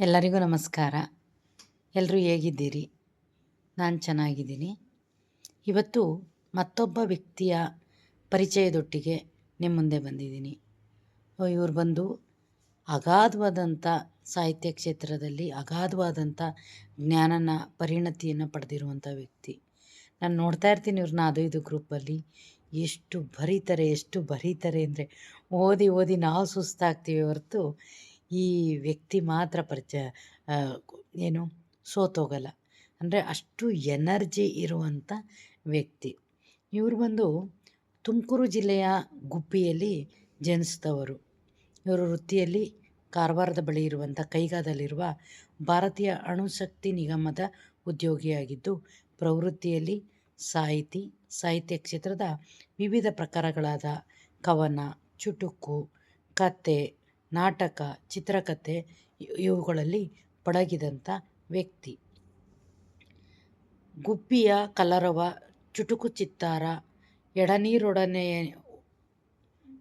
ಎಲ್ಲರಿಗೂ ನಮಸ್ಕಾರ. ಎಲ್ಲರೂ ಹೇಗಿದ್ದೀರಿ? ನಾನು ಚೆನ್ನಾಗಿದ್ದೀನಿ. ಇವತ್ತು ಮತ್ತೊಬ್ಬ ವ್ಯಕ್ತಿಯ ಪರಿಚಯದೊಟ್ಟಿಗೆ ನಿಮ್ಮ ಮುಂದೆ ಬಂದಿದ್ದೀನಿ. ಇವರು ಬಂದು ಅಗಾಧವಾದಂಥ ಸಾಹಿತ್ಯ ಕ್ಷೇತ್ರದಲ್ಲಿ ಅಗಾಧವಾದಂಥ ಜ್ಞಾನನ ಪರಿಣತಿಯನ್ನು ಪಡೆದಿರುವಂಥ ವ್ಯಕ್ತಿ. ನಾನು ನೋಡ್ತಾ ಇರ್ತೀನಿ ಇವ್ರನ್ನ ಅದು ಇದು ಗ್ರೂಪಲ್ಲಿ ಎಷ್ಟು ಬರೀತಾರೆ ಎಷ್ಟು ಬರೀತಾರೆ ಅಂದರೆ ಓದಿ ಓದಿ ನಾವು ಸುಸ್ತಾಗ್ತೀವಿ ಹೊರತು ಈ ವ್ಯಕ್ತಿ ಮಾತ್ರ ಪರಿಚಯ ಏನು ಸೋತೋಗಲ್ಲ ಅಂದರೆ ಅಷ್ಟು ಎನರ್ಜಿ ಇರುವಂಥ ವ್ಯಕ್ತಿ. ಇವರು ಬಂದು ತುಮಕೂರು ಜಿಲ್ಲೆಯ ಗುಬ್ಬಿಯಲ್ಲಿ ಜನಿಸಿದವರು. ಇವರ ವೃತ್ತಿಯಲ್ಲಿ ಕಾರವಾರದ ಬಳಿ ಇರುವಂಥ ಕೈಗಾದಲ್ಲಿರುವ ಭಾರತೀಯ ಅಣುಶಕ್ತಿ ನಿಗಮದ ಉದ್ಯೋಗಿಯಾಗಿದ್ದು, ಪ್ರವೃತ್ತಿಯಲ್ಲಿ ಸಾಹಿತಿ, ಸಾಹಿತ್ಯ ಕ್ಷೇತ್ರದ ವಿವಿಧ ಪ್ರಕಾರಗಳಾದ ಕವನ, ಚುಟುಕು, ಕತೆ ನಾಟಕ ಚಿತ್ರಕಥೆ ಇವುಗಳಲ್ಲಿ ಪಡಗಿದಂಥ ವ್ಯಕ್ತಿ. ಗುಬ್ಬಿಯ ಕಲರವ, ಚುಟುಕು ಚಿತ್ತಾರ ಎಡನೀರೊಡನೆಯ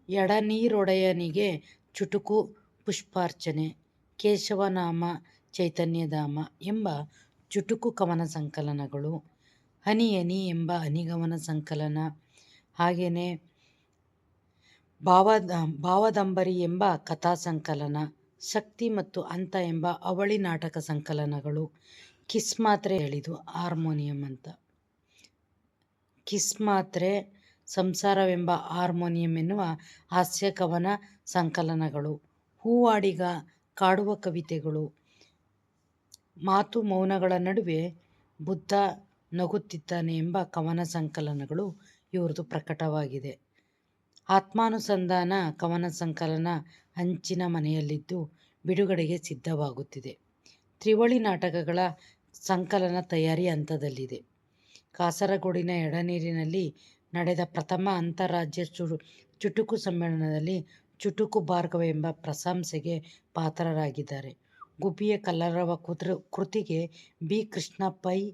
ಎಡನೀರೊಡೆಯನಿಗೆ ಚುಟುಕು ಪುಷ್ಪಾರ್ಚನೆ, ಕೇಶವನಾಮ, ಚೈತನ್ಯಧಾಮ ಎಂಬ ಚುಟುಕು ಕವನ ಸಂಕಲನಗಳು, ಹನಿಯನಿ ಹನಿ ಎಂಬ ಹನಿಗವನ ಸಂಕಲನ ಹಾಗೆಯೇ ಭಾವದ, ಭಾವದಂಬರಿ ಎಂಬ ಕಥಾ ಸಂಕಲನ, ಶಕ್ತಿ ಮತ್ತು ಅಂತ ಎಂಬ ಅವಳಿ ನಾಟಕ ಸಂಕಲನಗಳು ಕಿಸ್ ಮಾತ್ರೆ ಹೇಳಿದು ಹಾರ್ಮೋನಿಯಂ ಅಂತ. ಕಿಸ್ ಮಾತ್ರೆ ಸಂಸಾರವೆಂಬ ಹಾರ್ಮೋನಿಯಂ ಎನ್ನುವ ಹಾಸ್ಯ ಕವನ ಸಂಕಲನಗಳು, ಹೂವಾಡಿಗ ಕಾಡುವ ಕವಿತೆಗಳು, ಮಾತು ಮೌನಗಳ ನಡುವೆ ಬುದ್ಧ ನಗುತ್ತಿದ್ದಾನೆ ಎಂಬ ಕವನ ಸಂಕಲನಗಳು ಇವ್ರದ್ದು ಪ್ರಕಟವಾಗಿದೆ. ಆತ್ಮಾನುಸಂಧಾನ, ಕವನ ಸಂಕಲನ ಅಂಚಿನ ಮನೆಯಲ್ಲಿದ್ದು ಬಿಡುಗಡೆಗೆ ಸಿದ್ಧವಾಗುತ್ತಿದೆ. ತ್ರಿವಳಿ ನಾಟಕಗಳ ಸಂಕಲನ ತಯಾರಿ ಹಂತದಲ್ಲಿದೆ. ಕಾಸರಗೋಡಿನ ಎಡನೀರಿನಲ್ಲಿ ನಡೆದ ಪ್ರಥಮ ಅಂತಾರಾಜ್ಯ ಚುಡು ಚುಟುಕು ಸಮ್ಮೇಳನದಲ್ಲಿ ಚುಟುಕು ಭಾರ್ಗವ ಎಂಬ ಪ್ರಶಂಸೆಗೆ ಪಾತ್ರರಾಗಿದ್ದಾರೆ. ಗುಬ್ಬಿಯ ಕಲ್ಲರವ ಕುದ್ರ, ಕೃತಿಗೆ ಬಿ ಕೃಷ್ಣ ಪೈ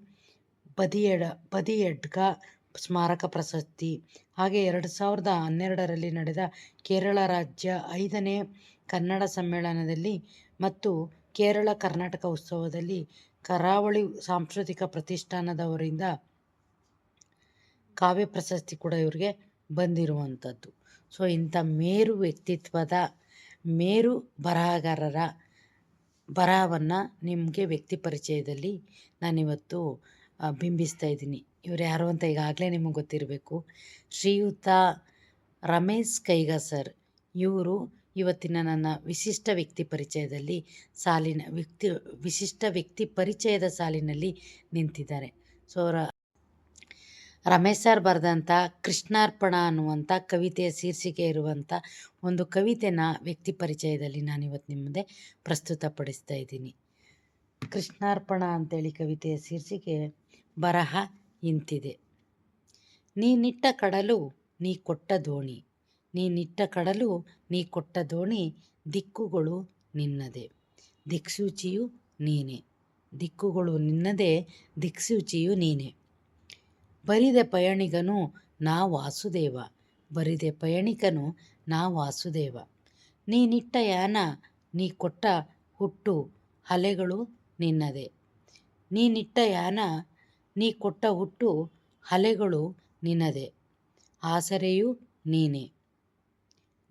ಬದಿಯಡ, ಬದಿಯಡ್ಗ ಸ್ಮಾರಕ ಪ್ರಶಸ್ತಿ. ಹಾಗೆ ಎರಡು ಸಾವಿರದ ಹನ್ನೆರಡರಲ್ಲಿ ನಡೆದ ಕೇರಳ ರಾಜ್ಯ ಐದನೇ ಕನ್ನಡ ಸಮ್ಮೇಳನದಲ್ಲಿ ಮತ್ತು ಕೇರಳ ಕರ್ನಾಟಕ ಉತ್ಸವದಲ್ಲಿ ಕರಾವಳಿ ಸಾಂಸ್ಕೃತಿಕ ಪ್ರತಿಷ್ಠಾನದವರಿಂದ ಕಾವ್ಯ ಪ್ರಶಸ್ತಿ ಕೂಡ ಇವರಿಗೆ ಬಂದಿರುವಂಥದ್ದು. ಸೊ, ಇಂಥ ಮೇರು ವ್ಯಕ್ತಿತ್ವದ, ಮೇರು ಬರಹಗಾರರ ಬರಹವನ್ನು ನಿಮಗೆ ವ್ಯಕ್ತಿ ಪರಿಚಯದಲ್ಲಿ ನಾನಿವತ್ತು ಬಿಂಬಿಸ್ತಾ ಇದ್ದೀನಿ. ಇವ್ರು ಯಾರು ಅಂತ ಈಗಾಗಲೇ ನಿಮಗೆ ಗೊತ್ತಿರಬೇಕು. ಶ್ರೀಯುತ ರಮೇಶ್ ಕೈಗ ಸರ್. ಇವರು ಇವತ್ತಿನ ನನ್ನ ವಿಶಿಷ್ಟ ವ್ಯಕ್ತಿ ಪರಿಚಯದಲ್ಲಿ ಸಾಲಿನ ವ್ಯಕ್ತಿ, ವಿಶಿಷ್ಟ ವ್ಯಕ್ತಿ ಪರಿಚಯದ ಸಾಲಿನಲ್ಲಿ ನಿಂತಿದ್ದಾರೆ. ಸೊ ಅವರ ರಮೇಶ್ ಸರ್ ಬರೆದಂಥ ಕೃಷ್ಣಾರ್ಪಣ ಅನ್ನುವಂಥ ಕವಿತೆಯ ಶೀರ್ಷಿಕೆ ಇರುವಂಥ ಒಂದು ಕವಿತೆನ ವ್ಯಕ್ತಿ ಪರಿಚಯದಲ್ಲಿ ನಾನಿವತ್ತು ನಿಮ್ಮ ಮುಂದೆ ಪ್ರಸ್ತುತಪಡಿಸ್ತಾ ಇದ್ದೀನಿ. ಕೃಷ್ಣಾರ್ಪಣ ಅಂತೇಳಿ ಕವಿತೆಯ ಶೀರ್ಷಿಕೆ, ಬರಹ ಇಂತಿದೆ ನೀನಿಟ್ಟ ಕಡಲು ನೀ ಕೊಟ್ಟ ದೋಣಿ. ನೀನಿಟ್ಟ ಕಡಲು ನೀ ಕೊಟ್ಟ ದೋಣಿ ದಿಕ್ಕುಗಳು ನಿನ್ನದೆ. ದಿಕ್ಸೂಚಿಯು ನೀನೆ. ದಿಕ್ಕುಗಳು ನಿನ್ನದೆ, ದಿಕ್ಸೂಚಿಯು ನೀನೆ. ಬರಿದೆ ಪಯಣಿಗನು ನಾ ವಾಸುದೇವ. ಬರಿದೆ ಪಯಣಿಕನು ನಾ ವಾಸುದೇವ. ನೀನಿಟ್ಟ ಯಾನ, ನೀ ಕೊಟ್ಟ ಹುಟ್ಟು ಅಲೆಗಳು ನಿನ್ನದೆ. ನೀನಿಟ್ಟ ಯಾನ ನೀ ಕೊಟ್ಟ ಹುಟ್ಟು ಅಲೆಗಳು ನಿನ್ನದೇ ಆಸರೆಯೂ ನೀನೇ.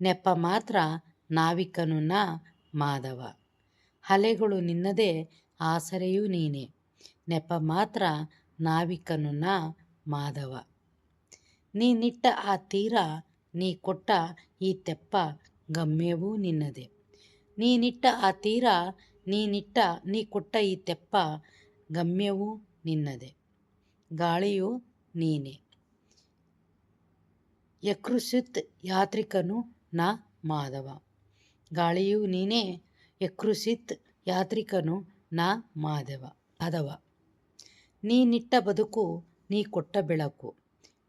ನೆಪ ಮಾತ್ರ ನಾವಿಕನು ನಾ ಮಾಧವ ಅಲೆಗಳು ನಿನ್ನದೇ, ಆಸರೆಯೂ ನೀನೆ. ನೆಪ ಮಾತ್ರ ನಾವಿಕನು ನಾ ಮಾಧವ ನೀನಿಟ್ಟ ಆ ತೀರ, ನೀ ಕೊಟ್ಟ ಈ ತೆಪ್ಪ ಗಮ್ಯವೂ ನಿನ್ನದೇ. ನೀನಿಟ್ಟ ಆ ತೀರ ನೀನಿಟ್ಟ ನೀ ಕೊಟ್ಟ ಈ ತೆಪ್ಪ ಗಮ್ಯವೂ ನಿನ್ನದೇ. ಗಾಳಿಯು ನೀನೆ. ಯಕೃಸಿತ್ ಯಾತ್ರಿಕನು ನಾ ಮಾಧವ. ಗಾಳಿಯು ನೀನೇ ಯಕೃಸಿತ್ ಯಾತ್ರಿಕನು ನಾ ಮಾಧವ ಮಾಧವ ನೀನಿಟ್ಟ ಬದುಕು, ನೀ ಕೊಟ್ಟ ಬೆಳಕು.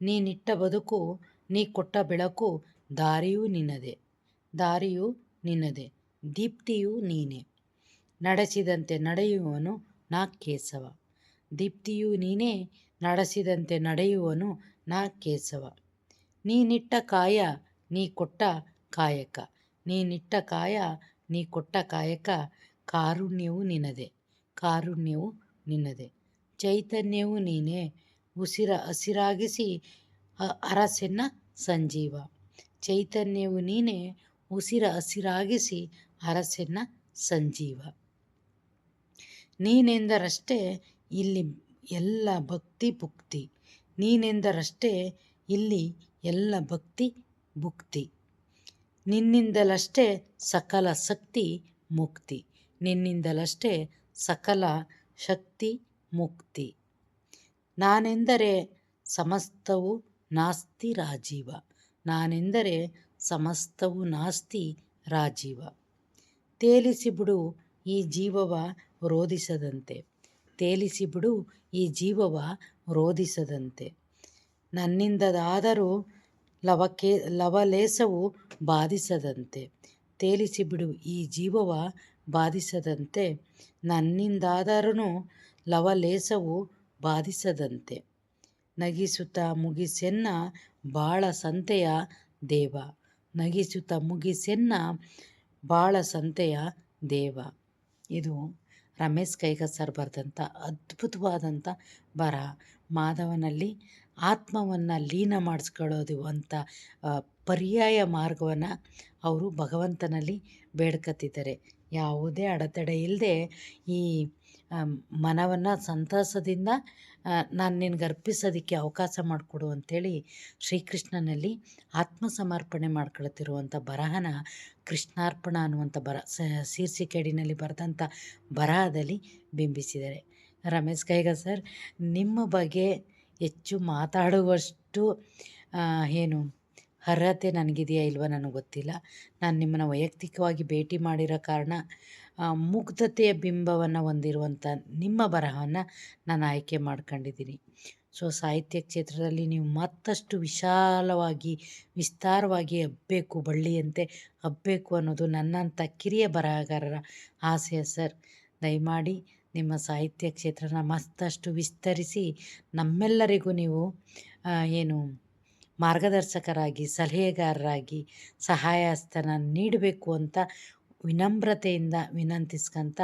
ನೀನಿಟ್ಟ ಬದುಕು, ನೀ ಕೊಟ್ಟ ಬೆಳಕು, ದಾರಿಯೂ ನಿನ್ನದೆ ದಾರಿಯು ನಿನ್ನದೆ ದೀಪ್ತಿಯು ನೀನೆ. ನಡೆಸಿದಂತೆ ನಡೆಯುವನು ನಾ ಕೇಸವ ದೀಪ್ತಿಯು ನೀನೇ ನಡೆಸಿದಂತೆ ನಡೆಯುವನು ನಾ ಕೇಶವ. ನೀನಿಟ್ಟ ಕಾಯ, ನೀ ಕೊಟ್ಟ ಕಾಯಕ. ನೀನಿಟ್ಟ ಕಾಯ, ನೀ ಕೊಟ್ಟ ಕಾಯಕ, ಕಾರುಣ್ಯವು ನಿನ್ನದೆ ಕಾರುಣ್ಯವು ನಿನ್ನದೆ ಚೈತನ್ಯವು ನೀನೇ, ಉಸಿರ ಹಸಿರಾಗಿಸಿ ಅರಸೆನ್ನ ಸಂಜೀವ. ಚೈತನ್ಯವು ನೀನೇ, ಉಸಿರ ಹಸಿರಾಗಿಸಿ ಅರಸೆನ್ನ ಸಂಜೀವ. ನೀನೆಂದರಷ್ಟೇ, ಇಲ್ಲಿ ಎಲ್ಲ ಭಕ್ತಿ ಭುಕ್ತಿ. ನೀನೆಂದರಷ್ಟೇ ಇಲ್ಲಿ ಎಲ್ಲ ಭಕ್ತಿ ಭುಕ್ತಿ. ನಿನ್ನಿಂದಲಷ್ಟೇ ಸಕಲ ಶಕ್ತಿ ಮುಕ್ತಿ. ನಿನ್ನಿಂದಲಷ್ಟೇ ಸಕಲ ಶಕ್ತಿ ಮುಕ್ತಿ. ನಾನೆಂದರೆ ಸಮಸ್ತವು ನಾಸ್ತಿ ರಾಜೀವ. ನಾನೆಂದರೆ ಸಮಸ್ತವು ನಾಸ್ತಿ ರಾಜೀವ. ತೇಲಿಸಿಬಿಡು ಈ ಜೀವವ ರೋಧಿಸದಂತೆ. ತೇಲಿಸಿಬಿಡು, ಈ ಜೀವವ ರೋಧಿಸದಂತೆ. ನನ್ನಿಂದದಾದರೂ ಲವಕೆ, ಲವಲೇಸವು ಬಾಧಿಸದಂತೆ. ತೇಲಿಸಿಬಿಡು, ಈ ಜೀವವ ಬಾಧಿಸದಂತೆ. ನನ್ನಿಂದಾದರೂ ಲವಲೇಸವು ಬಾಧಿಸದಂತೆ. ನಗಿಸುತ್ತ ಮುಗಿಸೆನ್ನ ಬಾಳ ಸಂತೆಯ ದೇವ. ನಗಿಸುತ್ತ ಮುಗಿಸೆನ್ನ ಬಾಳ ಸಂತೆಯ ದೇವ. ಇದು ರಮೇಶ್ ಕೈಗ ಸರ್ ಬರೆದಂಥ ಅದ್ಭುತವಾದಂಥ ಬರ ಮಾಧವನಲ್ಲಿ ಆತ್ಮವನ್ನು ಲೀನ ಮಾಡಿಸ್ಕೊಳ್ಳೋದು ಅಂತ ಪರ್ಯಾಯ ಮಾರ್ಗವನ್ನು ಅವರು ಭಗವಂತನಲ್ಲಿ ಬೇಡ್ಕತ್ತಿದ್ದಾರೆ. ಯಾವುದೇ ಅಡೆತಡೆ ಇಲ್ಲದೆ ಈ ಮನವನ್ನು ಸಂತಸದಿಂದ ನಾನು ನಿನಗೆ ಅರ್ಪಿಸೋದಕ್ಕೆ ಅವಕಾಶ ಮಾಡಿಕೊಡು ಅಂಥೇಳಿ ಶ್ರೀಕೃಷ್ಣನಲ್ಲಿ ಆತ್ಮಸಮರ್ಪಣೆ ಮಾಡ್ಕೊಳ್ತಿರುವಂಥ ಬರಹನ ಕೃಷ್ಣಾರ್ಪಣ ಅನ್ನುವಂಥ ಬರ ಶೀರ್ಷಿಕೆಡಿನಲ್ಲಿ ಬರೆದಂಥ ಬರಹದಲ್ಲಿ ಬಿಂಬಿಸಿದ್ದಾರೆ. ರಮೇಶ್ ಕೈಗ ಸರ್, ನಿಮ್ಮ ಬಗ್ಗೆ ಹೆಚ್ಚು ಮಾತಾಡುವಷ್ಟು ಏನು ಅರ್ಹತೆ ನನಗಿದೆಯಾ ಇಲ್ವಾ ನನಗೆ ಗೊತ್ತಿಲ್ಲ. ನಾನು ನಿಮ್ಮನ್ನು ವೈಯಕ್ತಿಕವಾಗಿ ಭೇಟಿ ಮಾಡಿರೋ ಕಾರಣ ಮುಗ್ಧತೆಯ ಬಿಂಬವನ್ನು ಹೊಂದಿರುವಂಥ ನಿಮ್ಮ ಬರಹವನ್ನು ನಾನು ಆಯ್ಕೆ ಮಾಡ್ಕೊಂಡಿದ್ದೀನಿ ಸೊ ಸಾಹಿತ್ಯ ಕ್ಷೇತ್ರದಲ್ಲಿ ನೀವು ಮತ್ತಷ್ಟು ವಿಶಾಲವಾಗಿ, ವಿಸ್ತಾರವಾಗಿ ಹಬ್ಬಬೇಕು ಬಳ್ಳಿಯಂತೆ ಹಬ್ಬಬೇಕು ಅನ್ನೋದು ನನ್ನಂಥ ಕಿರಿಯ ಬರಹಗಾರರ ಆಸೆ ಸರ್. ದಯಮಾಡಿ ನಿಮ್ಮ ಸಾಹಿತ್ಯ ಕ್ಷೇತ್ರನ ಮತ್ತಷ್ಟು ವಿಸ್ತರಿಸಿ ನಮ್ಮೆಲ್ಲರಿಗೂ ನೀವು ಏನು ಮಾರ್ಗದರ್ಶಕರಾಗಿ, ಸಲಹೆಗಾರರಾಗಿ ಸಹಾಯ ಹಸ್ತನ ನೀಡಬೇಕು ಅಂತ ವಿನಮ್ರತೆಯಿಂದ ವಿನಂತಿಸ್ಕಂತ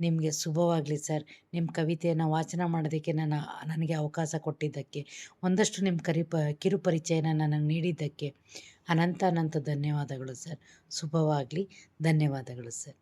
ನಿಮಗೆ ಶುಭವಾಗಲಿ ಸರ್. ನಿಮ್ಮ ಕವಿತೆಯನ್ನು ವಾಚನ ಮಾಡೋದಕ್ಕೆ ನಾನು ನನಗೆ ಅವಕಾಶ ಕೊಟ್ಟಿದ್ದಕ್ಕೆ, ಒಂದಷ್ಟು ನಿಮ್ಮ ಕರಿ, ಪ, ಕಿರು ಪರಿಚಯನ ನನಗೆ ನೀಡಿದ್ದಕ್ಕೆ ಅನಂತ ಅನಂತ ಧನ್ಯವಾದಗಳು ಸರ್. ಶುಭವಾಗಲಿ. ಧನ್ಯವಾದಗಳು ಸರ್.